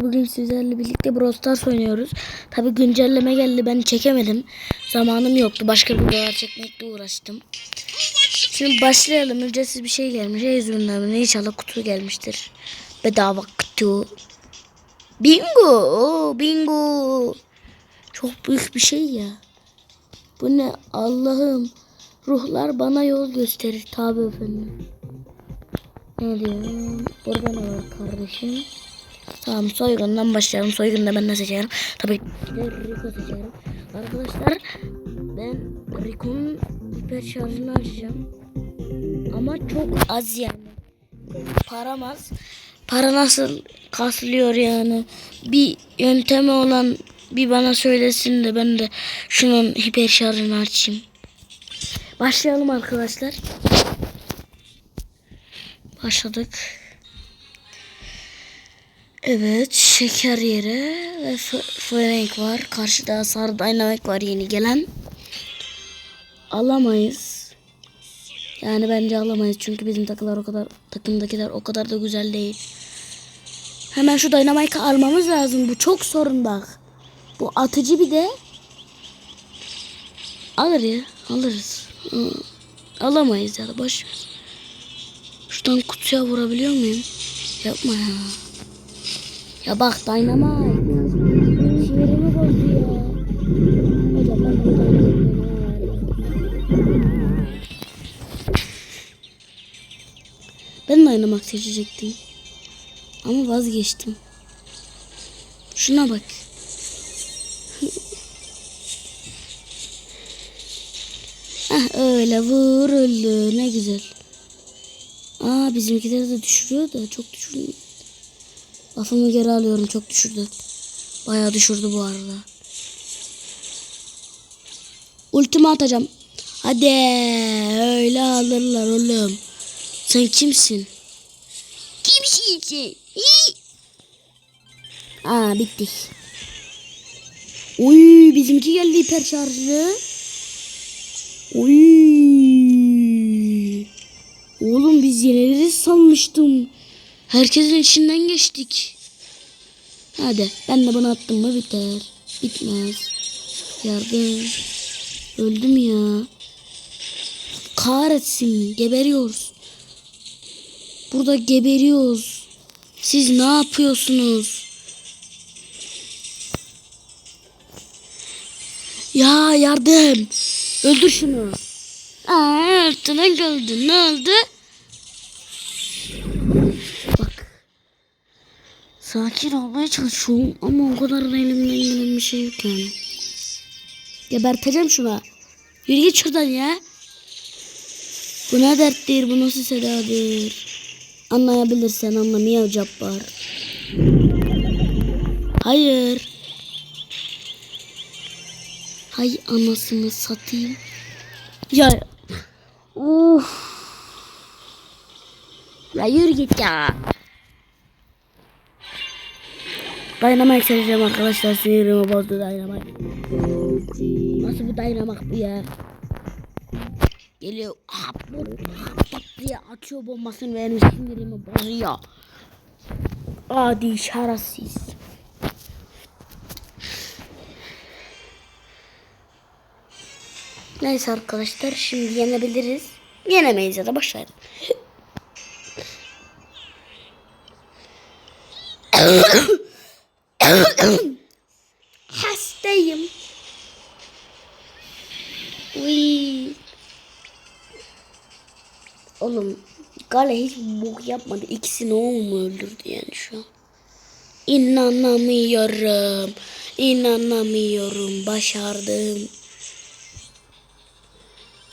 bugün sizlerle birlikte Brawl Stars oynuyoruz. Tabi güncelleme geldi ben çekemedim. Zamanım yoktu başka videolar çekmekle uğraştım. Şimdi başlayalım ücretsiz bir şey gelmiş. Ezbirden inşallah kutu gelmiştir. Bedava kutu. Bingo Oo, bingo. Çok büyük bir şey ya. Bu ne Allah'ım. Ruhlar bana yol gösterir tabi efendim. Ne diyor? Burada ne var kardeşim? Tamam soygundan başlayalım. Soygunda ben ne seçerim? Tabii ki de Rico seçerim. Arkadaşlar ben Rico'nun hiper şarjını açacağım. Ama çok az yani. Param az. Para nasıl kasılıyor yani? Bir yöntemi olan bir bana söylesin de ben de şunun hiper şarjını açayım. Başlayalım arkadaşlar. Başladık. Evet şeker yeri ve Frank var. Karşıda sarı dynamik var yeni gelen. Alamayız. Yani bence alamayız çünkü bizim takılar o kadar takımdakiler o kadar da güzel değil. Hemen şu dynamike'ı almamız lazım. Bu çok sorun bak. Bu atıcı bir de. Alır ya. Alırız. Hı. Alamayız ya da boş ver. Şuradan kutuya vurabiliyor muyum? Yapma ya. Ya bak Dynamite. Sinirimi bozdu ya. Hocam ben Ben Dynamite seçecektim. Ama vazgeçtim. Şuna bak. ah öyle vuruldu. Ne güzel. Aa bizimkileri de düşürüyor da çok düşürmüyor. Lafımı geri alıyorum çok düşürdü. Bayağı düşürdü bu arada. Ultimi atacağım. Hadi öyle alırlar oğlum. Sen kimsin? Kimsin sen? Aa bittik. Uy bizimki geldi hiper şarjlı. Uy. Oğlum biz yeniliriz sanmıştım. Herkesin içinden geçtik. Hadi ben de bunu attım mı biter. Bitmez. Yardım. Öldüm ya. Kahretsin. Geberiyoruz. Burada geberiyoruz. Siz ne yapıyorsunuz? Ya yardım. Öldür şunu. Aa, altına geldi. Ne oldu? Sakin olmaya çalışıyorum ama o kadar da elimden gelen bir şey yok yani. Geberteceğim şuna. Yürü git şuradan ya. Bu ne derttir, bu nasıl sedadır? Anlayabilirsen anla Miyav Cabbar. Hayır. Hay anasını satayım. Ya. Uf. Ya yürü git ya. Dynamite seveceğim arkadaşlar sinirimi bozdu Dynamite. Nasıl bu Dynamite bu ya? Geliyor hap hap diye atıyor bombasını benim sinirimi bozuyor. Adi şerefsiz. Neyse arkadaşlar şimdi yenebiliriz. Yenemeyiz ya da başlayalım. Hastayım. Uy. Oğlum Gale hiç bok yapmadı. İkisini o mu öldürdü yani şu an? İnanamıyorum. İnanamıyorum. Başardım.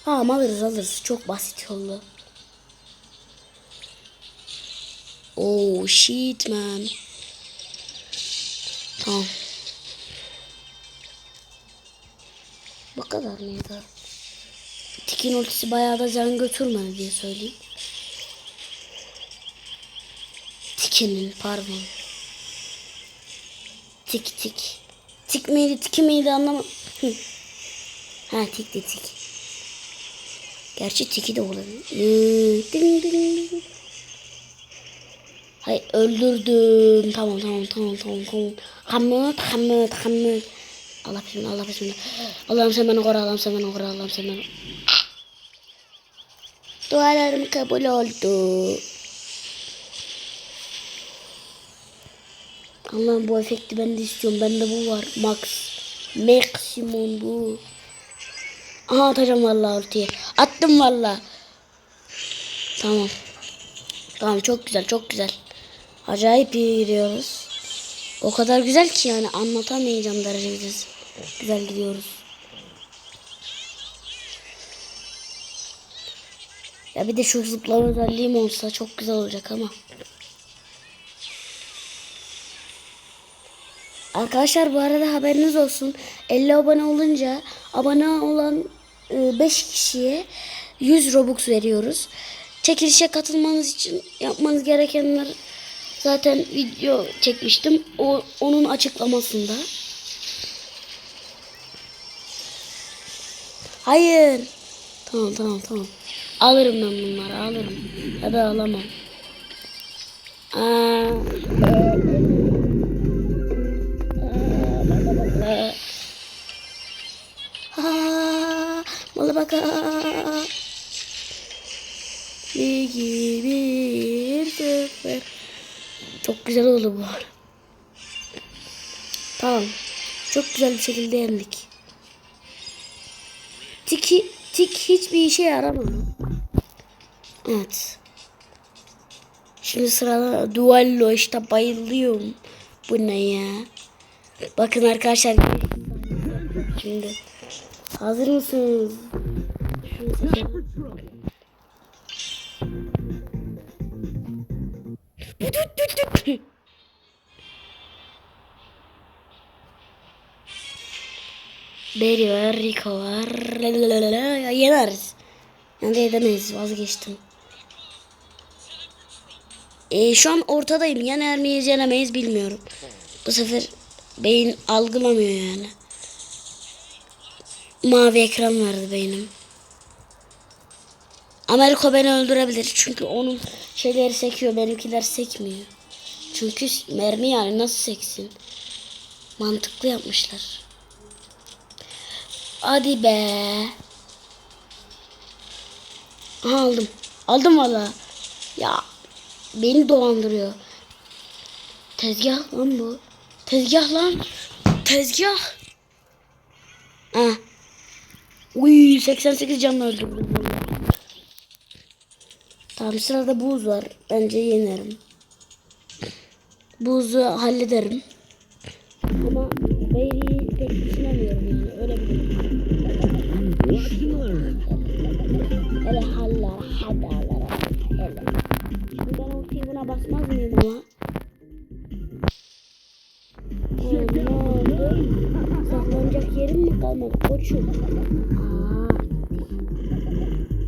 Tamam alırız alırız. Çok basit oldu. Oh shit man. Tamam. Bu kadar mıydı? Tikin ultisi bayağı da can götürmedi diye söyleyeyim. Tikinin pardon. Tik tik. Tik miydi tiki miydi anlamadım. Ha tik de tik. Gerçi tiki de olabilir. Ee, ding ding ding. Hay öldürdüm. Tamam tamam tamam tamam tamam. Hamut Hamut Hamut. Allah bismillah Allah bismillah. Allah'ım sen beni koru Allah'ım sen beni koru Allah'ım sen beni. Dualarım kabul oldu. Allah'ım bu efekti ben de istiyorum. Bende bu var. Max. Maksimum bu. Aha atacağım vallahi ortaya. Attım vallahi. Tamam. Tamam çok güzel çok güzel. Acayip iyi gidiyoruz. O kadar güzel ki yani anlatamayacağım derecede güzel gidiyoruz. Ya bir de şu zıplama özelliğim olsa çok güzel olacak ama. Arkadaşlar bu arada haberiniz olsun. 50 abone olunca abone olan 5 kişiye 100 Robux veriyoruz. Çekilişe katılmanız için yapmanız gerekenler zaten video çekmiştim. O onun açıklamasında. Hayır. Tamam tamam tamam. Alırım ben bunları alırım. Ya da alamam. Aa, Ha, Mala baka. Ligi bir sıfır. Çok güzel oldu bu. Tamam. Çok güzel bir şekilde yendik. Tik, tik hiçbir işe yaramadı. Evet. Şimdi sırada duello işte bayılıyorum. Bu ne ya? Bakın arkadaşlar. Şimdi hazır mısınız? Şunu Berry var, Rico var. Lalalala. Yeneriz. Yani edemeyiz. Vazgeçtim. E, şu an ortadayım. Yener miyiz yenemeyiz bilmiyorum. Bu sefer beyin algılamıyor yani. Mavi ekran vardı beynim. Amerika beni öldürebilir. Çünkü onun şeyleri sekiyor. Benimkiler sekmiyor. Çünkü mermi yani nasıl seksin? Mantıklı yapmışlar. Hadi be. Aldım. Aldım valla. Ya beni dolandırıyor. Tezgah lan bu. Tezgah lan. Tezgah. Ha. Uy 88 canlı öldürdüm. Tamam sırada buz var. Bence yenerim. Buzu hallederim. Ama Beyri'yi pek düşünemiyorum yani. Öyle bir Hele hallar, hadalar, hele. Şimdi ben ultiyi buna basmaz mıyım ama? Saklanacak yerim mi kalmadı koçum? Aa.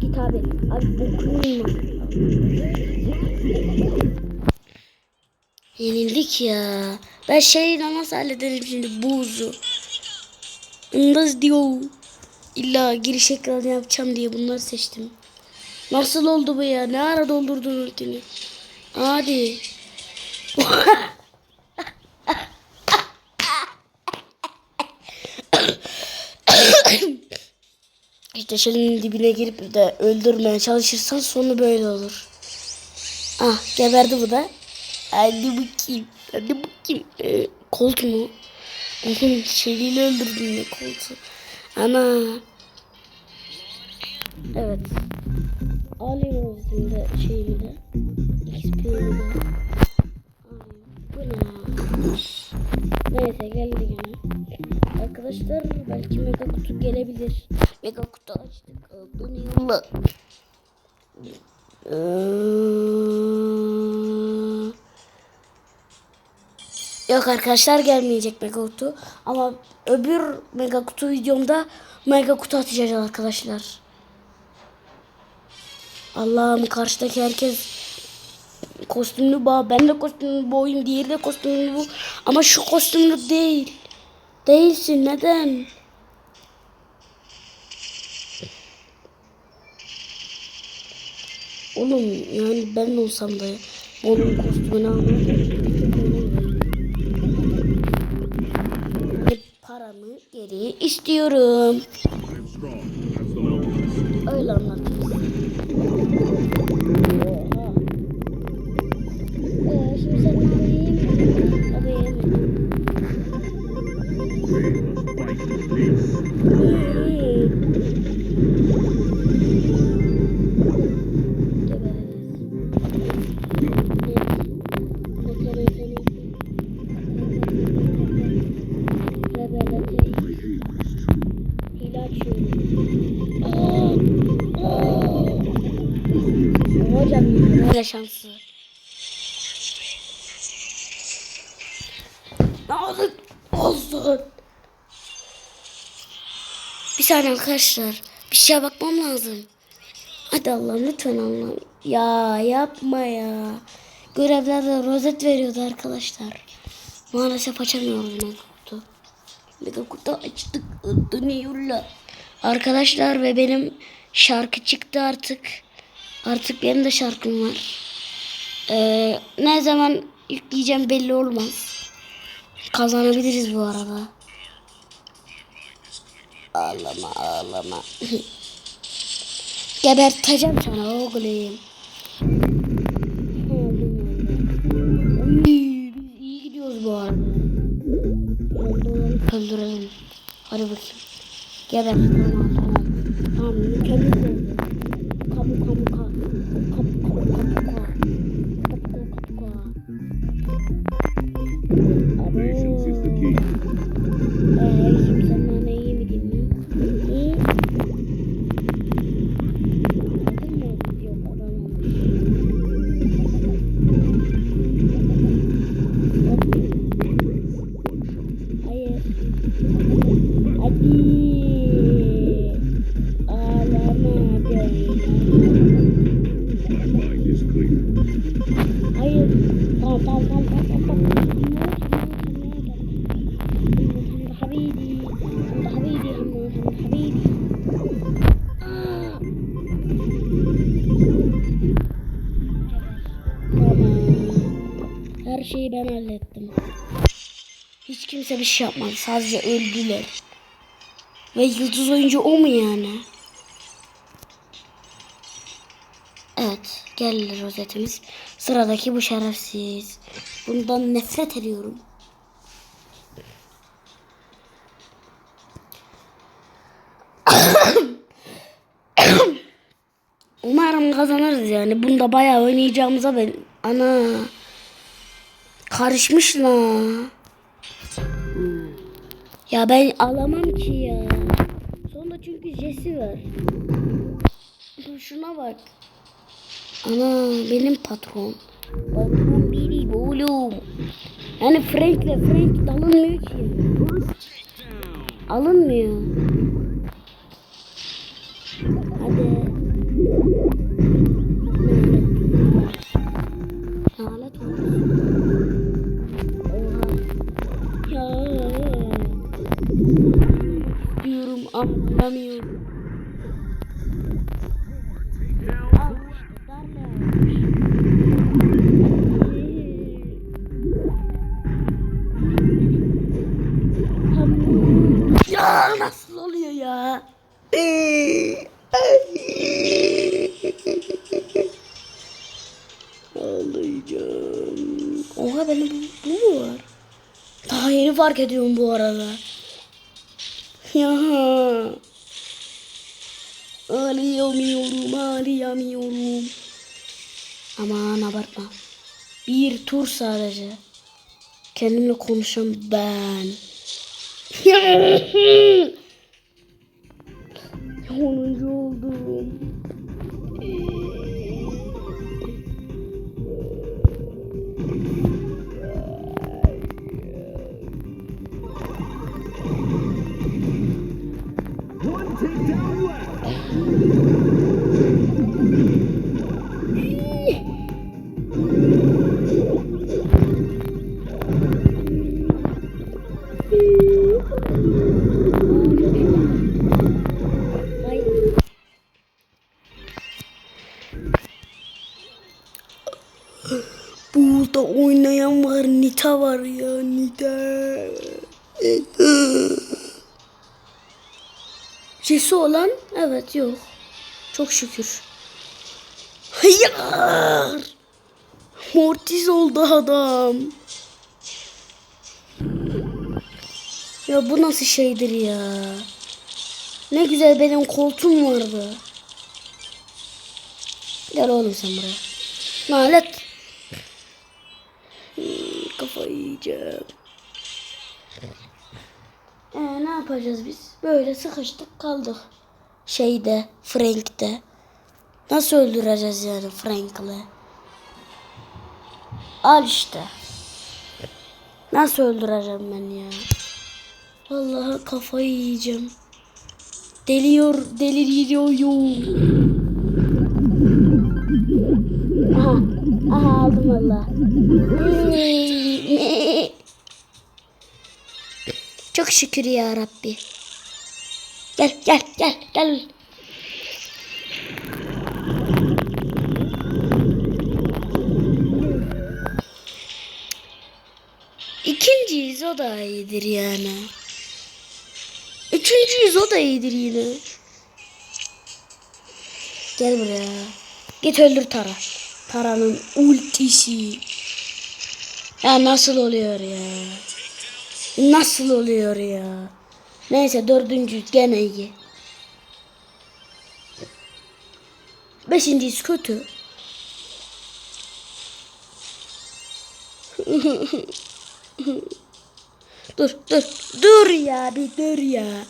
Git abi. Abi bokunu Yenildik ya. Ben şeyle nasıl hallederim şimdi buzu. Nasıl diyor. İlla giriş ekranı yapacağım diye bunları seçtim. Nasıl oldu bu ya? Ne ara doldurdun ultini? Hadi. işte şelinin dibine girip de öldürmeye çalışırsan sonu böyle olur. Ah geberdi bu da. Hadi bakayım. Hadi bakayım. Ee, Colt mu? Oğlum şeyiyle öldürdüm ya Colt'u. Ana. Evet. Alayım şimdi şeyini de. XP'ni de. Bu ne? Neyse geldi gene. Arkadaşlar belki mega kutu gelebilir. Mega kutu açtık. Bunu yolla. Ee, Yok arkadaşlar gelmeyecek mega kutu. Ama öbür mega kutu videomda mega kutu atacağız arkadaşlar. Allah'ım karşıdaki herkes kostümlü bağ. Ben de kostümlü boyum. Diğeri de kostümlü bu. Ama şu kostümlü değil. Değilsin. Neden? Oğlum yani ben olsam da Onun kostümünü aldım. Geri istiyorum. Öyle anlatayım. Şansı. Ne oldu? Olsun. Bir saniye arkadaşlar. Bir şeye bakmam lazım. Hadi Allah'ım lütfen Allah'ım. Ya yapma ya. Görevlerde rozet veriyordu arkadaşlar. Maalesef açamıyoruz mega kutu. Mega kutu açtık. Dönüyorlar. Arkadaşlar ve benim şarkı çıktı artık. Artık benim de şarkım var. Ee, ne zaman yükleyeceğim belli olmaz. Kazanabiliriz bu arada. Ağlama ağlama. Geberteceğim sana oğlum. İyi gidiyoruz bu arada. Öldürelim. Hadi bakayım. Geber. Tamam tamam. Tamam mükemmel. Buka. Şeyi ben hallettim. Hiç kimse bir şey yapmadı. Sadece öldüler. Ve yıldız oyuncu o mu yani? Evet. Geldi rozetimiz. Sıradaki bu şerefsiz. Bundan nefret ediyorum. Umarım kazanırız yani. Bunda bayağı oynayacağımıza ben... Ana. Karışmış la. Ya ben alamam ki ya. Sonra çünkü Jesse var. Şuna bak. Ana benim patron. Patron benim oğlum. Yani Frank'le Frank alınmıyor ki. Alınmıyor. Hadi. Tamam. Ya nasıl oluyor ya? Ağlayacağım. Oha benim bu, bu mu var? Daha yeni fark ediyorum bu arada. Ya. Ağlayamıyorum, ağlayamıyorum. Aman abartma. Bir tur sadece. Kendimle konuşan ben. Onuncu oldum. Burada oynayan var. Nita var ya. Nita. Jesse olan evet yok. Çok şükür. Hayır. Mortis oldu adam. Ya bu nasıl şeydir ya? Ne güzel benim koltuğum vardı. Gel oğlum sen buraya. Nalet. Yiyeceğim. Ee, ne yapacağız biz? Böyle sıkıştık kaldık. Şeyde, Frank'te. Nasıl öldüreceğiz yani Frank'le? Al işte. Nasıl öldüreceğim ben ya? Vallahi kafayı yiyeceğim. Deliyor, deliriyor. Aha, aha aldım valla. Çok şükür ya Rabbi. Gel, gel, gel, gel. İkinciyiz o da iyidir yani. Üçüncüyüz o da iyidir yine. Gel buraya. Git öldür Tara. Tara'nın ultisi. Ya nasıl oluyor ya? Nasıl oluyor ya? Neyse dördüncü gene iyi. Beşincisi kötü. dur dur dur ya bir dur ya.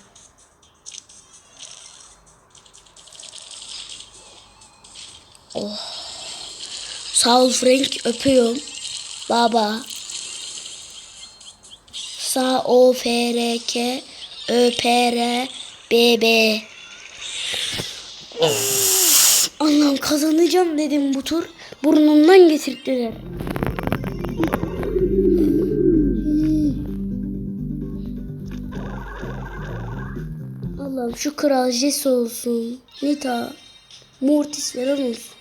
Oh. Sağ ol Frank öpüyorum. Baba. Sağ o F R K. Allah'ım kazanacağım dedim bu tur. Burnumdan getirdiler. Allah'ım şu kral Jesse olsun. Nita. Mortis falan olsun.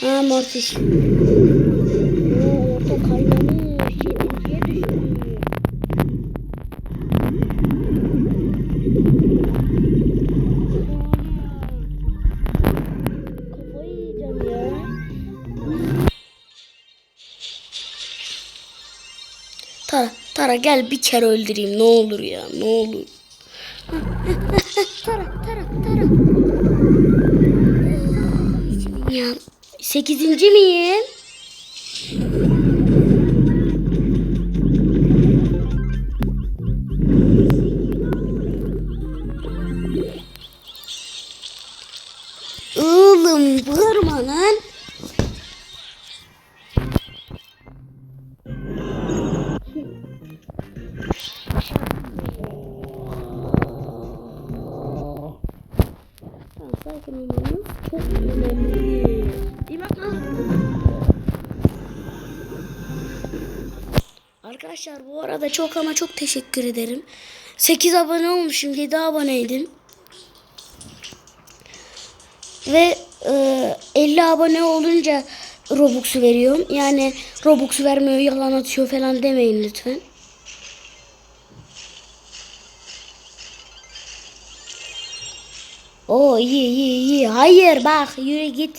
Ha Mortis. Tara, gel bir kere öldüreyim ne olur ya ne olur. Tara, Tara, Tara. Ya sekizinci miyim? Çok ama çok teşekkür ederim. 8 abone olmuşum, 7 aboneydim. Ve e, 50 abone olunca Robux'u veriyorum. Yani Robux'u vermiyor, yalan atıyor falan demeyin lütfen. Oo iyi iyi iyi. Hayır bak yürü git.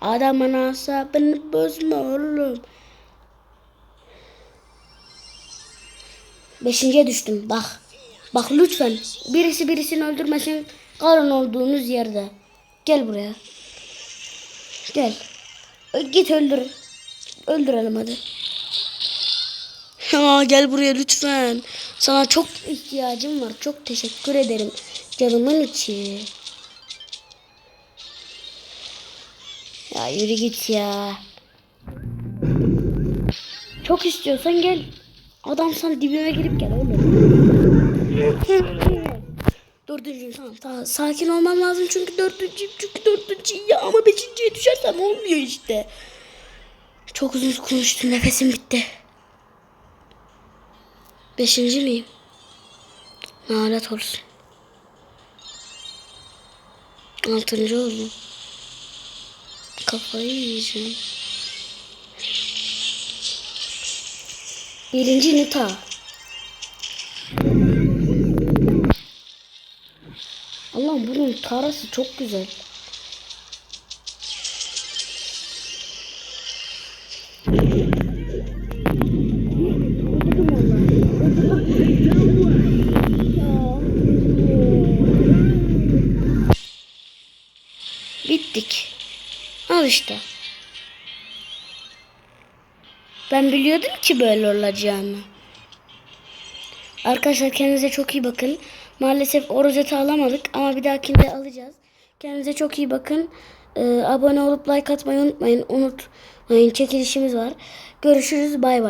Adamın asabını bozma oğlum. Beşinciye düştüm bak. Bak lütfen birisi birisini öldürmesin. Kalın olduğunuz yerde. Gel buraya. Gel. Git öldür. Öldürelim hadi. Ya gel buraya lütfen. Sana çok ihtiyacım var. Çok teşekkür ederim. Canımın içi. Ya yürü git ya. Çok istiyorsan gel. Adam sana dibime girip gel oğlum. Dördüncü tamam. Sakin olmam lazım çünkü dördüncü çünkü dördüncü ya ama beşinciye düşersem olmuyor işte. Çok uzun konuştum nefesim bitti. Beşinci miyim? Lanet olsun. Altıncı oldum. Kafayı yiyeceğim. Birinci Nita. Allah'ım bunun tarası çok güzel. Bittik. Al işte. Ben biliyordum ki böyle olacağını. Arkadaşlar kendinize çok iyi bakın. Maalesef o rozeti alamadık ama bir dahakinde alacağız. Kendinize çok iyi bakın. Ee, abone olup like atmayı unutmayın. Unutmayın çekilişimiz var. Görüşürüz. Bay bay.